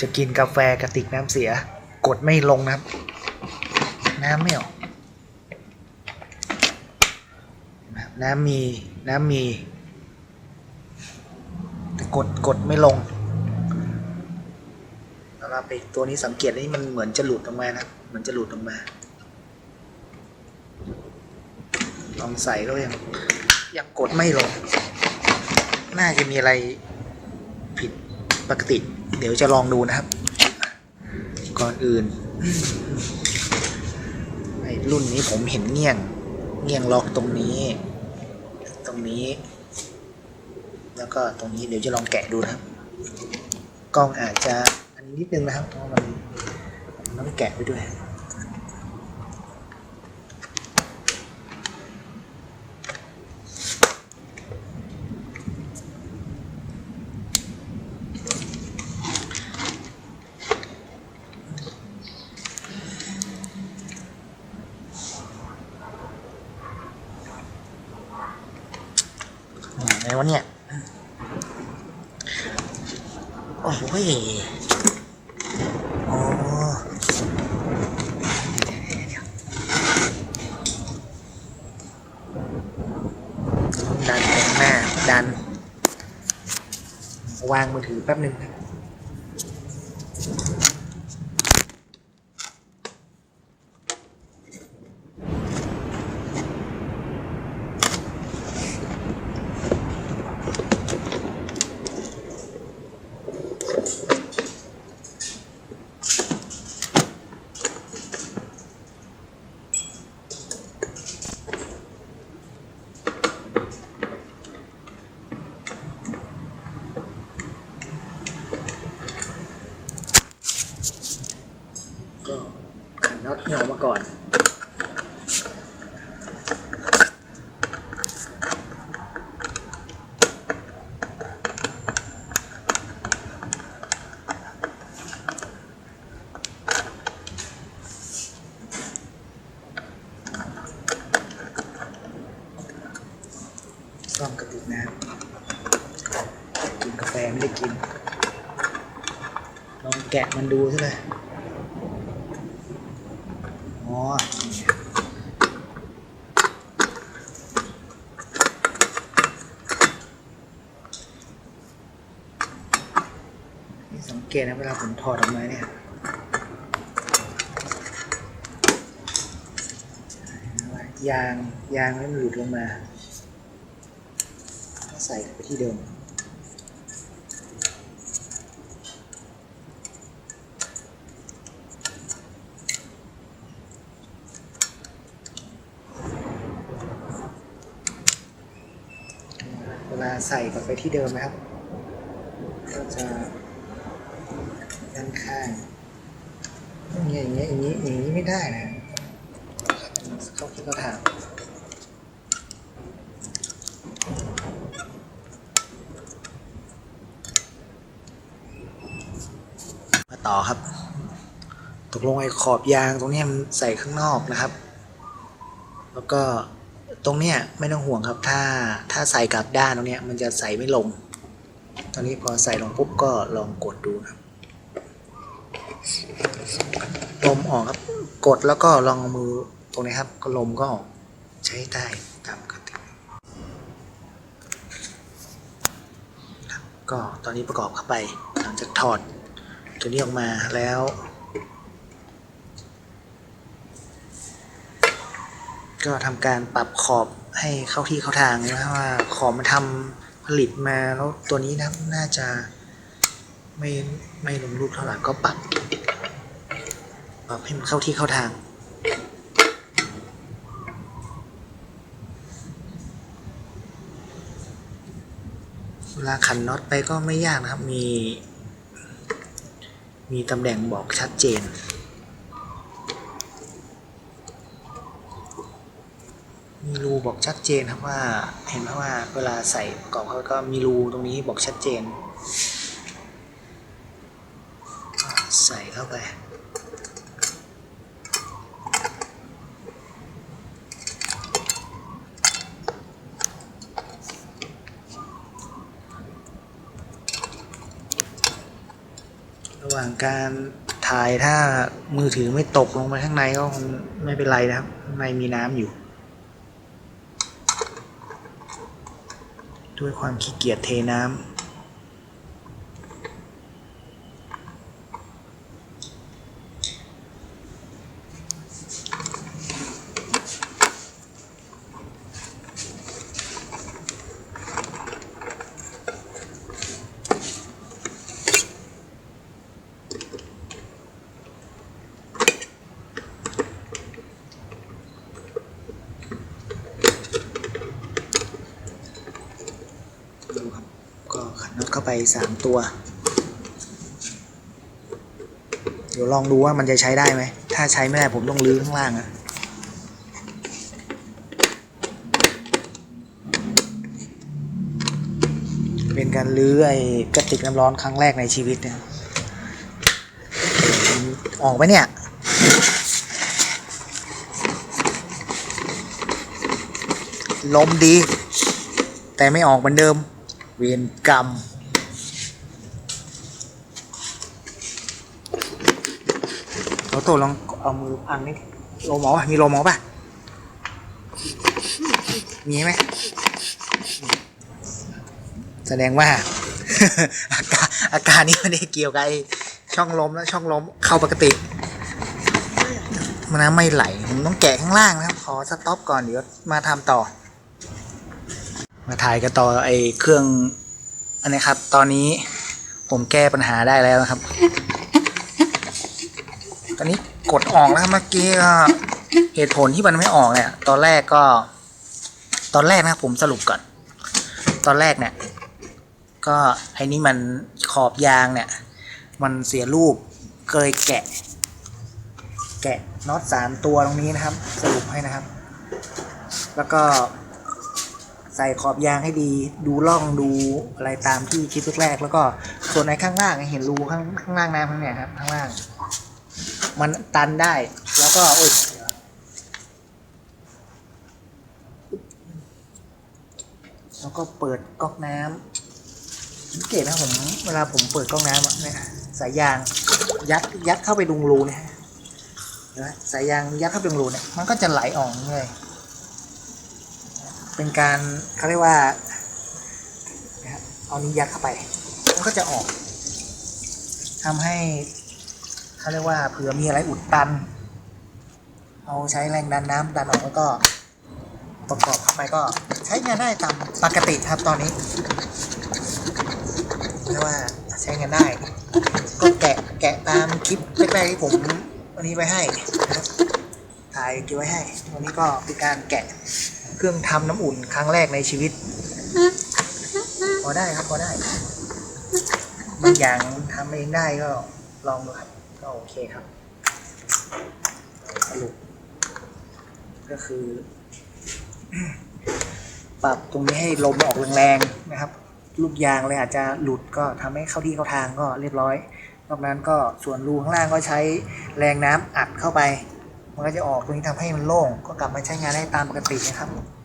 จะกินกาแฟกระติกน้ำเสีย กดไม่ลงนะครับ น้ำไม่ออกนะน้ำมีน้ำมีแต่กดกดไม่ลงสำหรับไอ้ตัวนี้สังเกตนี่มันเหมือนจะหลุดออกมานะครับเหมือนจะหลุดออกมา ลองใส่ก็ยังยังกดไม่ลง น่าจะมีอะไร ปกติ เดี๋ยวจะลองดูนะครับ ก่อนอื่นไอ้รุ่นนี้ผมเห็นเงี่ยง เงี่ยงล็อกตรงนี้ ตรงนี้ แล้วก็ตรงนี้เดี๋ยวจะลองแกะดูนะครับ กล้องอาจจะอันนี้นิดนึงนะครับเพราะมันมันต้องแกะไปด้วย ไรวะเนี่ย โอ้โหยอ๋อดันแรงหน้าดัน วางมือถือแป๊บหนึ่งนะก็ขันน็อตเหงามา ก่อนซ่อมกระติกน้ำกินกาแฟไม่ได้กิน ลองแกะมันดูซะเลย นี่สังเกตนะเวลาผมถอดออกมาเนี่ยยางยางม่มันหลุดลงมา ก็ใส่ไปที่เดิม เวลา ใส่กลับไปที่เดิมนะครับ ก็จะด้านข้างอย่างเงี้ยอย่างเงี้ยอย่างนี้อย่างนี้ไม่ได้นะเข้าคิดเข้าทางมาต่อครับ ตกลงไอ้ขอบยางตรงนี้มันใส่ข้างนอกนะครับ แล้วก็ ตรงเนี้ยไม่ต้องห่วงครับถ้าถ้าใส่กลับด้านตรงเนี้ยมันจะใส่ไม่ลง ตอนนี้พอใส่ลงปุ๊บก็ลองกดดูนะครับลมออกครับกดแล้วก็ลองมือตรงนี้ครับก็ลมก็ออกใช้ได้ตามปกติก็ตอนนี้ประกอบเข้าไปหลังจากถอดตัวนี้ออกมาแล้ว ก็ทำการปรับขอบให้เข้าที่เข้าทางนะว่าขอบมันทำผลิตมาแล้วตัวนี้นะน่าจะไม่ไม่ลงรูปเท่าไหร่ก็ปรับปรับให้มันเข้าที่เข้าทางเวลาขันน็อตไปก็ไม่ยากนะครับ มี มีตำแหน่งบอกชัดเจน มีรูบอกชัดเจนครับว่าเห็นไหมว่าเวลาใส่ประกอบเขาก็มีรูตรงนี้บอกชัดเจน ใส่เข้าไประหว่างการถ่ายถ้ามือถือไม่ตกลงไปข้างในก็คงไม่เป็นไรนะครับข้างในมีน้ำอยู่ ด้วยความขี้เกียจเทน้ำ ดูครับ ก็ขันน็อตเข้าไปสามตัว เดี๋ยวลองดูว่ามันจะใช้ได้ไหม ถ้าใช้ไม่ได้ผมต้องรื้อข้างล่างอะเป็นการรื้อไอ้กระติกน้ำร้อนครั้งแรกในชีวิตเนี่ยออกไหมเนี่ยลมดี แต่ไม่ออกเหมือนเดิม เวียนกรรม เราตัวลองเอามือพันนี่โลหมอป่ะ มีโลหมอป่ะ มีไหม แสดงว่า อาการอาการนี้ไม่ได้เกี่ยวกับไอ้ช่องลมแล้วช่องลมเข้าปกติมันน้ำไม่ไหลผมต้องแกะข้างล่างนะครับ ขอสต็อปก่อนเดี๋ยวมาทำต่อ มาถ่ายกันต่อไอเครื่อง อันนี้ครับ ตอนนี้ผมแก้ปัญหาได้แล้วนะครับ ตอนนี้กดออกแล้วเมื่อกี้ก็เหตุผลที่มันไม่ออกเนี่ย ตอนแรกก็ ตอนแรกนะครับผมสรุปก่อน ตอนแรกเนี่ย ก็ไอ้นี่มันขอบยางเนี่ย มันเสียรูปเคยแกะ แกะน็อตสามตัวตรงนี้นะครับ สรุปให้นะครับ แล้วก็ ใส่ขอบยางให้ดี ดูร่องดูอะไรตามที่คิดแรกๆแล้วก็ส่วนในข้างล่างเห็นรูข้างข้างล่างน้ำข้างเนี่ยครับ ข้างล่าง มันตันได้แล้วก็โอ้ยแล้วก็เปิดก๊อกน้ำสังเกตนะผมเวลาผมเปิดก๊อกน้ำเนี่ยสายยางยัดยัดเข้าไปดุงรูเนี่ยสายยางยัดเข้าไปดุงรูเนี่ยมันก็จะไหลออกเลย เป็นการเขาเรียกว่าเอานี้ยัดเข้าไปมันก็จะออกทำให้เขาเรียกว่าเผื่อมีอะไรอุดตัน เอาใช้แรงดันน้ำดันออกแล้วก็ประกอบเข้าไปก็ใช้งานได้ตามปกติครับตอนนี้เรียกว่าใช้งานได้ ก็แกะแกะตามคลิปแรกๆที่ผมวันนี้ไว้ให้ถ่ายเก็บไว้ให้ วันนี้ก็เป็นการแกะ เครื่องทำน้ำอุ่นครั้งแรกในชีวิต พอได้ครับพอได้บางอย่างทำเองได้ก็ลองดูครับ ก็โอเคครับสรุปก็คือ ปรับตรงนี้ให้ลมออกแรงๆนะครับ ลูกยางเลยอาจจะหลุดก็ทำให้เข้าที่เข้าทางก็เรียบร้อยนอกนั้นก็ส่วนรูข้างล่างก็ใช้แรงน้ำอัดเข้าไป มันก็จะออกตรงนี้ทำให้มันโล่ง ก็กลับมาใช้งานได้ตามปกตินะครับ